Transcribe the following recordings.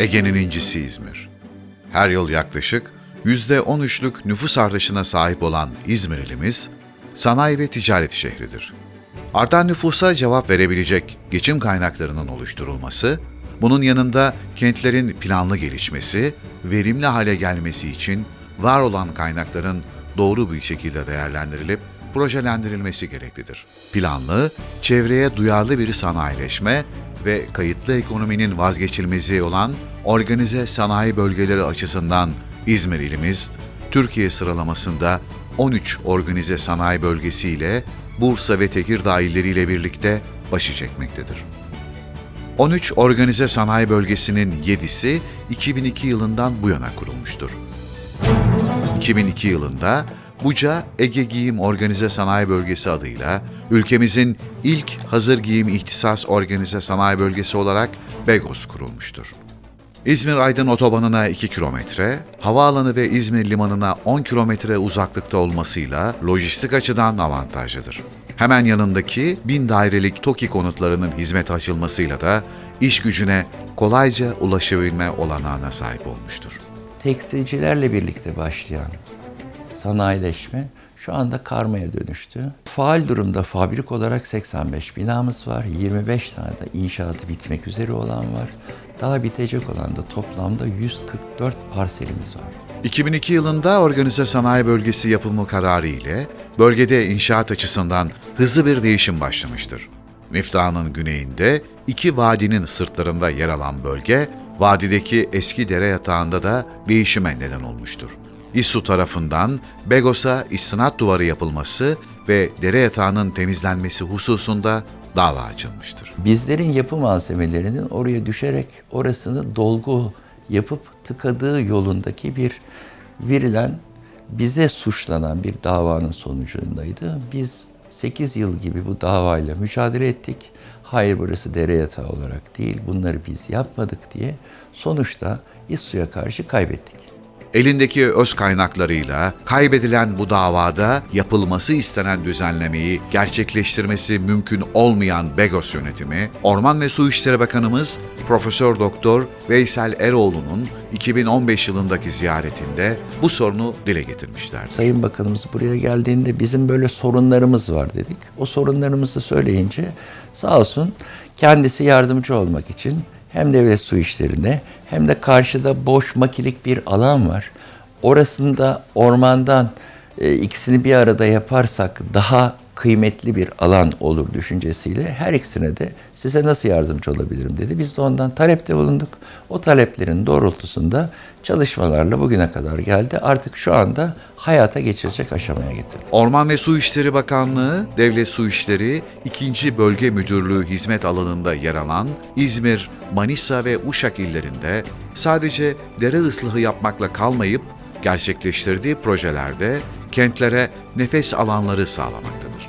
Ege'nin incisi İzmir. Her yıl yaklaşık %13'lük nüfus artışına sahip olan İzmir ilimiz, sanayi ve ticaret şehridir. Artan nüfusa cevap verebilecek geçim kaynaklarının oluşturulması, bunun yanında kentlerin planlı gelişmesi, verimli hale gelmesi için var olan kaynakların doğru bir şekilde değerlendirilip projelendirilmesi gereklidir. Planlı, çevreye duyarlı bir sanayileşme ve kayıtlı ekonominin vazgeçilmezi olan organize sanayi bölgeleri açısından İzmir ilimiz, Türkiye sıralamasında 13 organize sanayi bölgesiyle Bursa ve Tekirdağ illeriyle birlikte başı çekmektedir. 13 organize sanayi bölgesinin 7'si 2002 yılından bu yana kurulmuştur. 2002 yılında Buca Ege Giyim Organize Sanayi Bölgesi adıyla ülkemizin ilk hazır giyim ihtisas organize sanayi bölgesi olarak Begos kurulmuştur. İzmir-Aydın otobanına 2 kilometre, havaalanı ve İzmir limanına 10 kilometre uzaklıkta olmasıyla lojistik açıdan avantajlıdır. Hemen yanındaki bin dairelik TOKİ konutlarının hizmete açılmasıyla da iş gücüne kolayca ulaşabilme olanağına sahip olmuştur. tekstilcilerle birlikte başlayan sanayileşme şu anda karmaya dönüştü. Faal durumda fabrik olarak 85 binamız var. 25 tane de inşaatı bitmek üzere olan var. Daha bitecek olan da toplamda 144 parselimiz var. 2002 yılında organize sanayi bölgesi yapımı kararı ile bölgede inşaat açısından hızlı bir değişim başlamıştır. Miftah'ın güneyinde iki vadinin sırtlarında yer alan bölge, vadideki eski dere yatağında da değişime neden olmuştur. İSSU tarafından Begos'a istinat duvarı yapılması ve dere yatağının temizlenmesi hususunda dava açılmıştır. Bizlerin yapı malzemelerinin oraya düşerek orasını dolgu yapıp tıkadığı yolundaki bir verilen bize suçlanan bir davanın sonucundaydı. Biz 8 yıl gibi bu davayla mücadele ettik. Hayır burası dere yatağı olarak değil, bunları biz yapmadık diye sonuçta İSSU'ya karşı kaybettik. Elindeki öz kaynaklarıyla kaybedilen bu davada yapılması istenen düzenlemeyi gerçekleştirmesi mümkün olmayan Begos yönetimi, Orman ve Su İşleri Bakanımız Profesör Doktor Veysel Eroğlu'nun 2015 yılındaki ziyaretinde bu sorunu dile getirmişler. Sayın Bakanımız buraya geldiğinde bizim böyle sorunlarımız var dedik. O sorunlarımızı söyleyince sağ olsun kendisi yardımcı olmak için hem devlet su işlerine hem de karşıda boş makilik bir alan var. Orasında ormandan e, ikisini bir arada yaparsak daha kıymetli bir alan olur düşüncesiyle her ikisine de size nasıl yardımcı olabilirim dedi. Biz de ondan talepte bulunduk. O taleplerin doğrultusunda çalışmalarla bugüne kadar geldi. Artık şu anda hayata geçirecek aşamaya getirdik. Orman ve Su İşleri Bakanlığı, Devlet Su İşleri 2. Bölge Müdürlüğü hizmet alanında yer alan İzmir, Manisa ve Uşak illerinde sadece dere ıslahı yapmakla kalmayıp gerçekleştirdiği projelerde kentlere nefes alanları sağlamaktadır.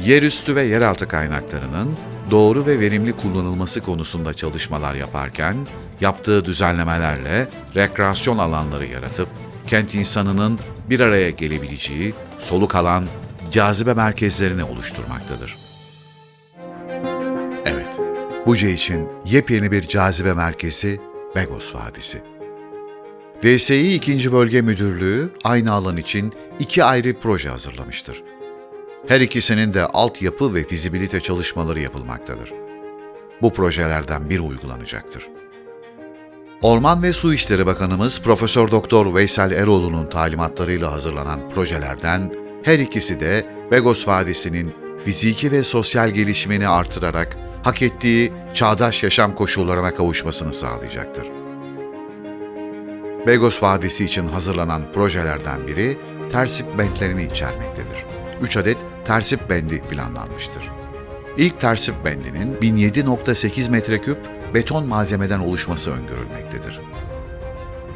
Yerüstü ve yeraltı kaynaklarının doğru ve verimli kullanılması konusunda çalışmalar yaparken, yaptığı düzenlemelerle rekreasyon alanları yaratıp, kent insanının bir araya gelebileceği soluk alan, cazibe merkezlerini oluşturmaktadır. Evet, Buca için yepyeni bir cazibe merkezi Begos Vadisi. DSİ 2. Bölge Müdürlüğü aynı alan için iki ayrı proje hazırlamıştır. Her ikisinin de altyapı ve fizibilite çalışmaları yapılmaktadır. Bu projelerden biri uygulanacaktır. Orman ve Su İşleri Bakanımız Profesör Doktor Veysel Eroğlu'nun talimatlarıyla hazırlanan projelerden her ikisi de Begos Vadisi'nin fiziki ve sosyal gelişimini artırarak hak ettiği çağdaş yaşam koşullarına kavuşmasını sağlayacaktır. Begos Vadisi için hazırlanan projelerden biri tersip bentlerini içermektedir. 3 adet tersip bendi planlanmıştır. İlk tersip bendinin 1007.8 metreküp beton malzemeden oluşması öngörülmektedir.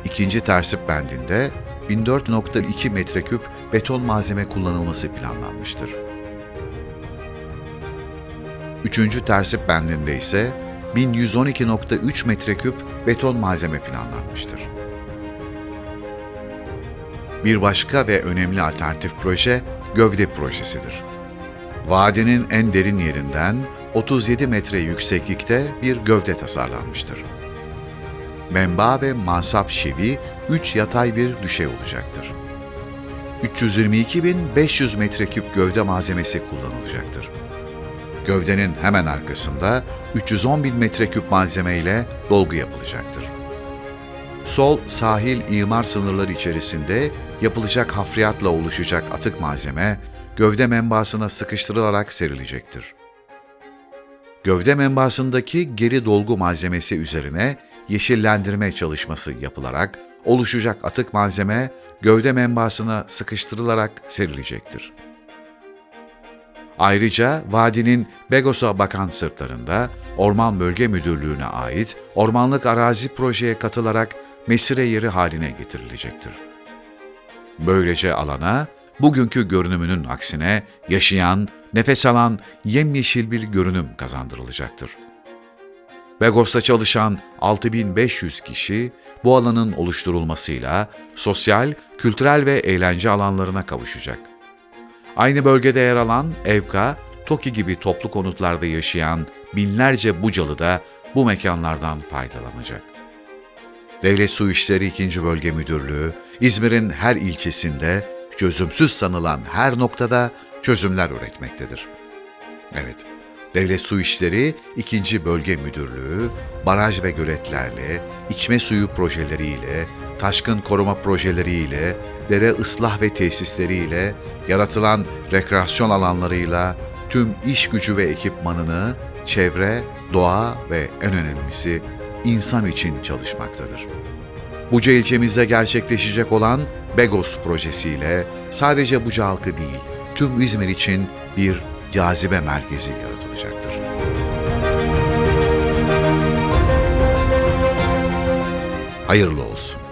İkinci tersip bendinde 1004.2 metreküp beton malzeme kullanılması planlanmıştır. Üçüncü tersip bendinde ise 1112.3 metreküp beton malzeme planlanmıştır. Bir başka ve önemli alternatif proje gövde projesidir. Vadinin en derin yerinden 37 metre yükseklikte bir gövde tasarlanmıştır. menba ve mansap şevi 3 yatay bir düşey olacaktır. 322.500 metreküp gövde malzemesi kullanılacaktır. Gövdenin hemen arkasında 310.000 metreküp malzeme ile dolgu yapılacaktır. Sol sahil imar sınırları içerisinde yapılacak hafriyatla oluşacak atık malzeme gövde menbaasına sıkıştırılarak serilecektir. Gövde menbaasındaki geri dolgu malzemesi üzerine yeşillendirme çalışması yapılarak oluşacak atık malzeme gövde menbaasına sıkıştırılarak serilecektir. Ayrıca vadinin Begos'a bakan sırtlarında Orman Bölge Müdürlüğü'ne ait ormanlık arazi projeye katılarak mesire yeri haline getirilecektir. Böylece alana bugünkü görünümünün aksine yaşayan, nefes alan yemyeşil bir görünüm kazandırılacaktır. Begos'ta çalışan 6500 kişi bu alanın oluşturulmasıyla sosyal, kültürel ve eğlence alanlarına kavuşacak. Aynı bölgede yer alan Evka, Toki gibi toplu konutlarda yaşayan binlerce Bucalı da bu mekanlardan faydalanacak. Devlet Su İşleri 2. Bölge Müdürlüğü, İzmir'in her ilçesinde çözümsüz sanılan her noktada çözümler üretmektedir. Evet, Devlet Su İşleri 2. Bölge Müdürlüğü, baraj ve göletlerle, içme suyu projeleriyle, taşkın koruma projeleriyle, dere ıslah ve tesisleriyle, yaratılan rekreasyon alanlarıyla tüm iş gücü ve ekipmanını çevre, doğa ve en önemlisi insan için çalışmaktadır. Buca ilçemizde gerçekleşecek olan Begos projesiyle sadece Buca halkı değil, tüm İzmir için bir cazibe merkezi yaratılacaktır. Hayırlı olsun.